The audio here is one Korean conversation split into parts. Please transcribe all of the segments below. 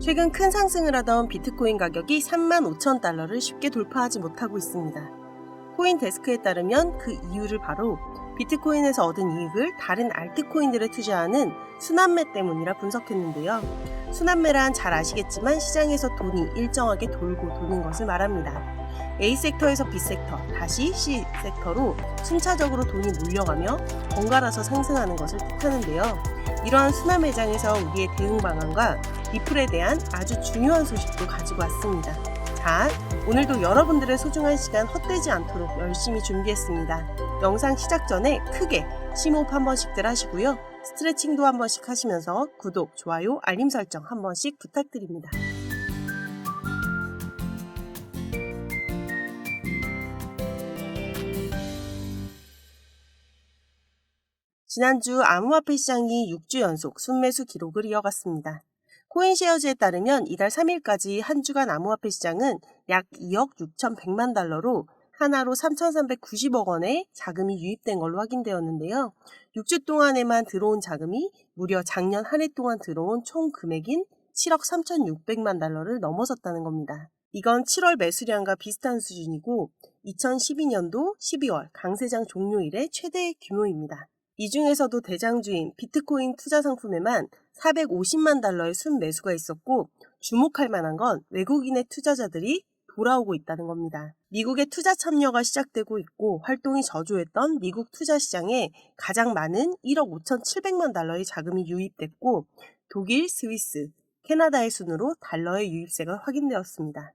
최근 큰 상승을 하던 비트코인 가격이 3만 5천 달러를 쉽게 돌파하지 못하고 있습니다. 코인 데스크에 따르면 그 이유를 바로 비트코인에서 얻은 이익을 다른 알트코인들에 투자하는 순환매 때문이라 분석했는데요. 순환매란 잘 아시겠지만 시장에서 돈이 일정하게 돌고 도는 것을 말합니다. A 섹터에서 B 섹터, 다시 C 섹터로 순차적으로 돈이 몰려가며 번갈아서 상승하는 것을 뜻하는데요. 이러한 순환 매장에서 우리의 대응 방안과 리플에 대한 아주 중요한 소식도 가지고 왔습니다. 자, 오늘도 여러분들의 소중한 시간 헛되지 않도록 열심히 준비했습니다. 영상 시작 전에 크게 심호흡 한 번씩들 하시고요. 스트레칭도 한 번씩 하시면서 구독, 좋아요, 알림 설정 한 번씩 부탁드립니다. 지난주 암호화폐 시장이 6주 연속 순매수 기록을 이어갔습니다. 코인쉐어즈에 따르면 이달 3일까지 한 주간 암호화폐 시장은 약 2억 6,100만 달러로 하나로 3,390억 원의 자금이 유입된 걸로 확인되었는데요. 6주 동안에만 들어온 자금이 무려 작년 한 해 동안 들어온 총 금액인 7억 3,600만 달러를 넘어섰다는 겁니다. 이건 7월 매수량과 비슷한 수준이고 2012년도 12월 강세장 종료 이래 최대의 규모입니다. 이 중에서도 대장주인 비트코인 투자 상품에만 450만 달러의 순매수가 있었고 주목할 만한 건 외국인의 투자자들이 돌아오고 있다는 겁니다. 미국의 투자 참여가 시작되고 있고 활동이 저조했던 미국 투자 시장에 가장 많은 1억 5,700만 달러의 자금이 유입됐고 독일, 스위스, 캐나다의 순으로 달러의 유입세가 확인되었습니다.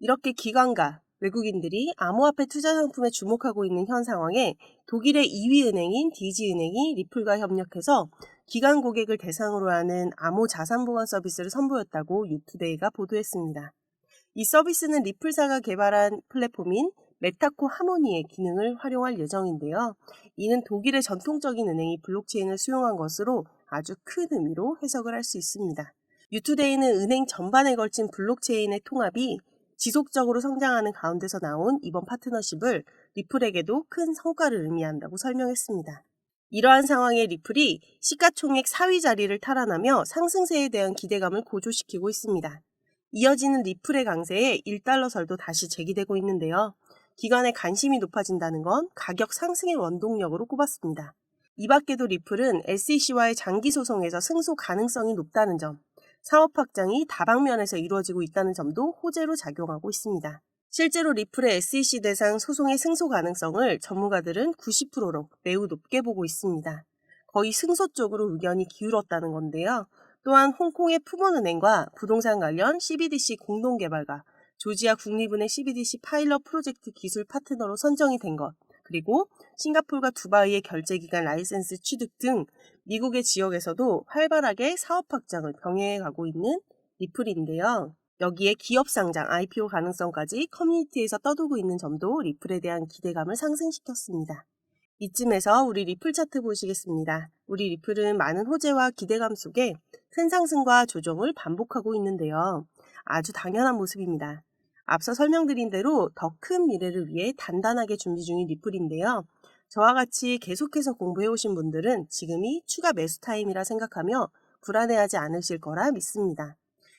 이렇게 기관과 외국인들이 암호화폐 투자 상품에 주목하고 있는 현 상황에 독일의 2위 은행인 디지은행이 리플과 협력해서 기관 고객을 대상으로 하는 암호 자산 보관 서비스를 선보였다고 유투데이가 보도했습니다. 이 서비스는 리플사가 개발한 플랫폼인 메타코 하모니의 기능을 활용할 예정인데요. 이는 독일의 전통적인 은행이 블록체인을 수용한 것으로 아주 큰 의미로 해석을 할 수 있습니다. 유투데이는 은행 전반에 걸친 블록체인의 통합이 지속적으로 성장하는 가운데서 나온 이번 파트너십을 리플에게도 큰 성과를 의미한다고 설명했습니다. 이러한 상황에 리플이 시가총액 4위 자리를 탈환하며 상승세에 대한 기대감을 고조시키고 있습니다. 이어지는 리플의 강세에 1달러 설도 다시 제기되고 있는데요. 기관의 관심이 높아진다는 건 가격 상승의 원동력으로 꼽았습니다. 이 밖에도 리플은 SEC와의 장기 소송에서 승소 가능성이 높다는 점, 사업 확장이 다방면에서 이루어지고 있다는 점도 호재로 작용하고 있습니다. 실제로 리플의 SEC 대상 소송의 승소 가능성을 전문가들은 90%로 매우 높게 보고 있습니다. 거의 승소 쪽으로 의견이 기울었다는 건데요. 또한 홍콩의 푸번은행과 부동산 관련 CBDC 공동개발과 조지아 국립은행 CBDC 파일럿 프로젝트 기술 파트너로 선정이 된 것, 그리고 싱가폴과 두바이의 결제기간 라이센스 취득 등 미국의 지역에서도 활발하게 사업 확장을 병행해 가고 있는 리플인데요. 여기에 기업 상장, IPO 가능성까지 커뮤니티에서 떠들고 있는 점도 리플에 대한 기대감을 상승시켰습니다. 이쯤에서 우리 리플 차트 보시겠습니다. 우리 리플은 많은 호재와 기대감 속에 큰 상승과 조정을 반복하고 있는데요. 아주 당연한 모습입니다. 앞서 설명드린 대로 더 큰 미래를 위해 단단하게 준비 중인 리플인데요. 저와 같이 계속해서 공부해 오신 분들은 지금이 추가 매수 타임이라 생각하며 불안해하지 않으실 거라 믿습니다.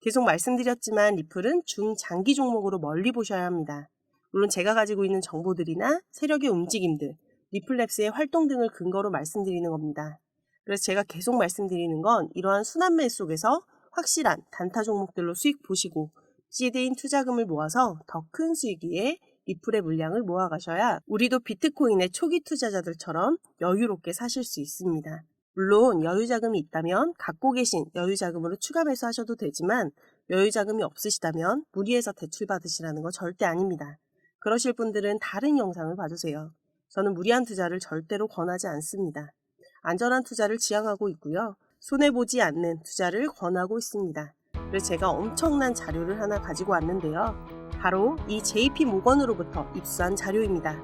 계속 말씀드렸지만 리플은 중장기 종목으로 멀리 보셔야 합니다. 물론 제가 가지고 있는 정보들이나 세력의 움직임들, 리플랩스의 활동 등을 근거로 말씀드리는 겁니다. 그래서 제가 계속 말씀드리는 건 이러한 순환매 속에서 확실한 단타 종목들로 수익 보시고 시드인 투자금을 모아서 더 큰 수익 위에 리플의 물량을 모아가셔야 우리도 비트코인의 초기 투자자들처럼 여유롭게 사실 수 있습니다. 물론 여유 자금이 있다면 갖고 계신 여유 자금으로 추가 매수하셔도 되지만 여유 자금이 없으시다면 무리해서 대출 받으시라는 거 절대 아닙니다. 그러실 분들은 다른 영상을 봐주세요. 저는 무리한 투자를 절대로 권하지 않습니다. 안전한 투자를 지향하고 있고요. 손해보지 않는 투자를 권하고 있습니다. 그래서 제가 엄청난 자료를 하나 가지고 왔는데요. 바로 이 JP 모건으로부터 입수한 자료입니다.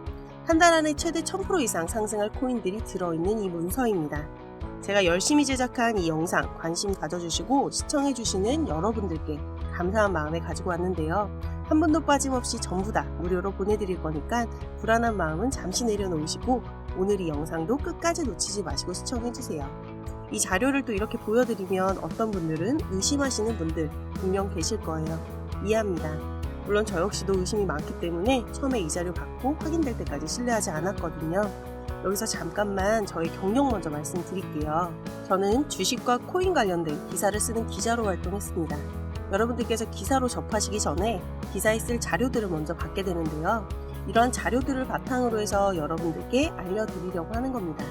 한 달 안에 최대 1000% 이상 상승할 코인들이 들어있는 이 문서입니다. 제가 열심히 제작한 이 영상 관심 가져주시고 시청해주시는 여러분들께 감사한 마음에 가지고 왔는데요. 한 분도 빠짐없이 전부 다 무료로 보내드릴 거니까 불안한 마음은 잠시 내려놓으시고 오늘 이 영상도 끝까지 놓치지 마시고 시청해주세요. 이 자료를 또 이렇게 보여드리면 어떤 분들은 의심하시는 분들 분명 계실 거예요. 이해합니다. 물론 저 역시도 의심이 많기 때문에 처음에 이 자료 받고 확인될 때까지 신뢰하지 않았거든요. 여기서 잠깐만 저의 경력 먼저 말씀드릴게요. 저는 주식과 코인 관련된 기사를 쓰는 기자로 활동했습니다. 여러분들께서 기사로 접하시기 전에 기사에 쓸 자료들을 먼저 받게 되는데요. 이러한 자료들을 바탕으로 해서 여러분들께 알려드리려고 하는 겁니다.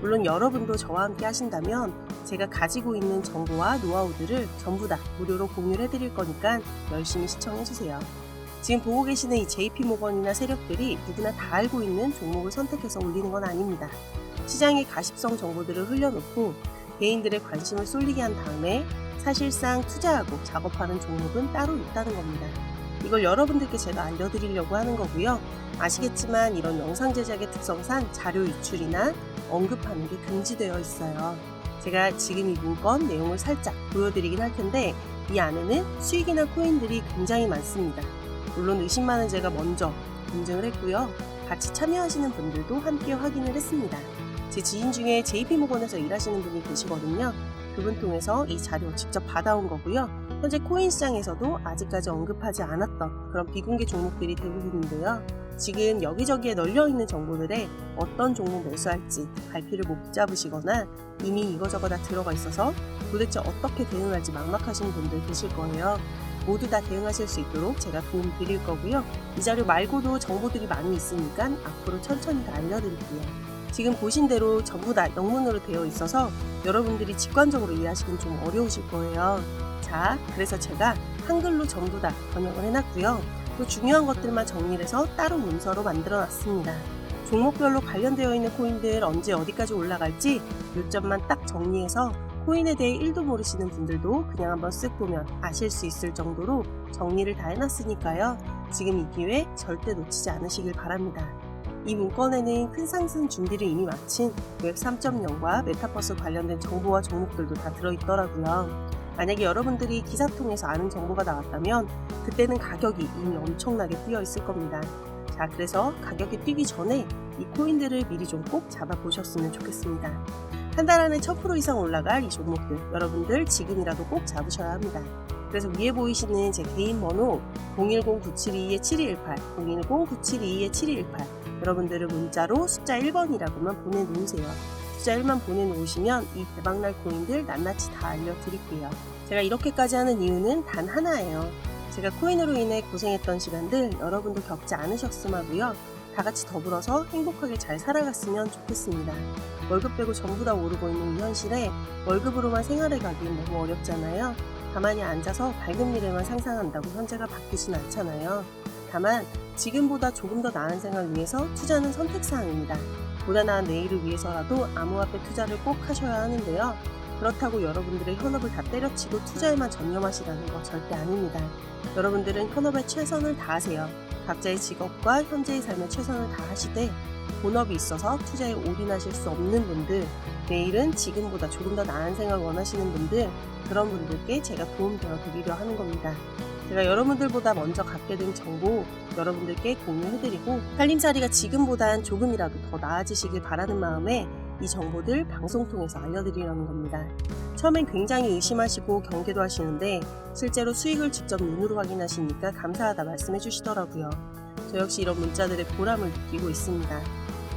물론 여러분도 저와 함께 하신다면 제가 가지고 있는 정보와 노하우들을 전부 다 무료로 공유를 해드릴 거니까 열심히 시청해 주세요. 지금 보고 계시는 이 JP모건이나 세력들이 누구나 다 알고 있는 종목을 선택해서 올리는 건 아닙니다. 시장의 가십성 정보들을 흘려놓고 개인들의 관심을 쏠리게 한 다음에 사실상 투자하고 작업하는 종목은 따로 있다는 겁니다. 이걸 여러분들께 제가 알려드리려고 하는 거고요. 아시겠지만 이런 영상 제작의 특성상 자료 유출이나 언급하는 게 금지되어 있어요. 제가 지금 이 문건 내용을 살짝 보여드리긴 할 텐데 이 안에는 수익이나 코인들이 굉장히 많습니다. 물론 의심 많은 제가 먼저 인증을 했고요. 같이 참여하시는 분들도 함께 확인을 했습니다. 제 지인 중에 JP모건에서 일하시는 분이 계시거든요. 그분 통해서 이 자료 직접 받아온 거고요. 현재 코인 시장에서도 아직까지 언급하지 않았던 그런 비공개 종목들이 대부분인데요. 지금 여기저기에 널려 있는 정보들에 어떤 종목 매수할지 갈피를 못 잡으시거나 이미 이거저거 다 들어가 있어서 도대체 어떻게 대응할지 막막하신 분들 계실 거예요. 모두 다 대응하실 수 있도록 제가 도움 드릴 거고요. 이 자료 말고도 정보들이 많이 있으니까 앞으로 천천히 다 알려드릴게요. 지금 보신 대로 전부 다 영문으로 되어 있어서 여러분들이 직관적으로 이해하시긴 좀 어려우실 거예요. 자, 그래서 제가 한글로 전부 다 번역을 해놨고요. 또 중요한 것들만 정리를 해서 따로 문서로 만들어 놨습니다. 종목별로 관련되어 있는 코인들 언제 어디까지 올라갈지 요점만 딱 정리해서 코인에 대해 1도 모르시는 분들도 그냥 한번 쓱 보면 아실 수 있을 정도로 정리를 다 해놨으니까요. 지금 이 기회 절대 놓치지 않으시길 바랍니다. 이 문건에는 큰 상승 준비를 이미 마친 웹 3.0과 메타버스 관련된 정보와 종목들도 다 들어있더라고요. 만약에 여러분들이 기사 통해서 아는 정보가 나왔다면 그때는 가격이 이미 엄청나게 뛰어 있을 겁니다. 자, 그래서 가격이 뛰기 전에 이 코인들을 미리 좀 꼭 잡아보셨으면 좋겠습니다. 한 달 안에 1000% 이상 올라갈 이 종목들 여러분들 지금이라도 꼭 잡으셔야 합니다. 그래서 위에 보이시는 제 개인 번호 010-972-7218, 010-972-7218 여러분들은 문자로 숫자 1번이라고만 보내놓으세요. 숫자 1만 보내놓으시면 이 대박날 코인들 낱낱이 다 알려드릴게요. 제가 이렇게까지 하는 이유는 단 하나예요. 제가 코인으로 인해 고생했던 시간들 여러분도 겪지 않으셨음 하고요. 다 같이 더불어서 행복하게 잘 살아갔으면 좋겠습니다. 월급 빼고 전부 다 오르고 있는 이 현실에 월급으로만 생활해 가기엔 너무 어렵잖아요. 가만히 앉아서 밝은 미래만 상상한다고 현재가 바뀌진 않잖아요. 다만 지금보다 조금 더 나은 생활을 위해서 투자는 선택사항입니다. 보다 나은 내일을 위해서라도 암호화폐 투자를 꼭 하셔야 하는데요. 그렇다고 여러분들의 현업을 다 때려치고 투자에만 전념하시라는 거 절대 아닙니다. 여러분들은 현업에 최선을 다하세요. 각자의 직업과 현재의 삶에 최선을 다하시되 본업이 있어서 투자에 올인하실 수 없는 분들, 내일은 지금보다 조금 더 나은 생활 원하시는 분들, 그런 분들께 제가 도움되어 드리려 하는 겁니다. 제가 여러분들보다 먼저 갖게 된 정보 여러분들께 공유해드리고 살림살이가 지금보단 조금이라도 더 나아지시길 바라는 마음에 이 정보들 방송 통해서 알려드리려는 겁니다. 처음엔 굉장히 의심하시고 경계도 하시는데 실제로 수익을 직접 눈으로 확인하시니까 감사하다 말씀해 주시더라고요. 저 역시 이런 문자들의 보람을 느끼고 있습니다.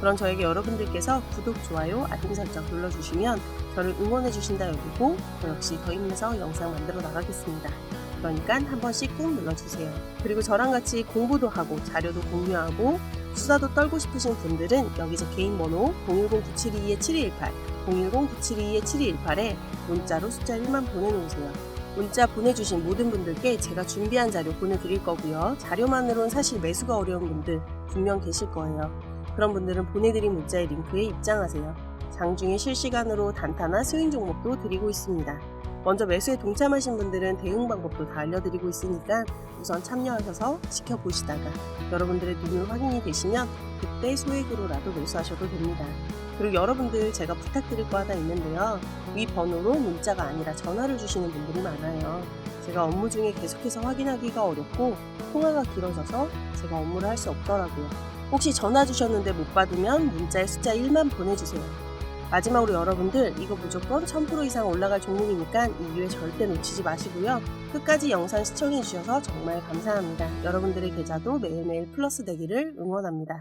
그런 저에게 여러분들께서 구독, 좋아요, 알림 설정 눌러주시면 저를 응원해 주신다 여기고 저 역시 더 힘내서 영상 만들어 나가겠습니다. 그러니까 한 번씩 꾹 눌러주세요. 그리고 저랑 같이 공부도 하고 자료도 공유하고 수다도 떨고 싶으신 분들은 여기 제 개인 번호 010-972-7218, 010-972-7218에 문자로 숫자 1만 보내놓으세요. 문자 보내주신 모든 분들께 제가 준비한 자료 보내드릴 거고요. 자료만으로는 사실 매수가 어려운 분들 분명 계실 거예요. 그런 분들은 보내드린 문자의 링크에 입장하세요. 장중에 실시간으로 단타나 스윙 종목도 드리고 있습니다. 먼저 매수에 동참하신 분들은 대응 방법도 다 알려드리고 있으니까 우선 참여하셔서 지켜보시다가 여러분들의 눈으로 확인이 되시면 그때 소액으로라도 매수하셔도 됩니다. 그리고 여러분들 제가 부탁드릴 거 하나 있는데요. 위 번호로 문자가 아니라 전화를 주시는 분들이 많아요. 제가 업무 중에 계속해서 확인하기가 어렵고 통화가 길어져서 제가 업무를 할 수 없더라고요. 혹시 전화 주셨는데 못 받으면 문자에 숫자 1만 보내주세요. 마지막으로 여러분들 이거 무조건 1000% 이상 올라갈 종목이니까 이 기회 절대 놓치지 마시고요. 끝까지 영상 시청해주셔서 정말 감사합니다. 여러분들의 계좌도 매일매일 플러스 되기를 응원합니다.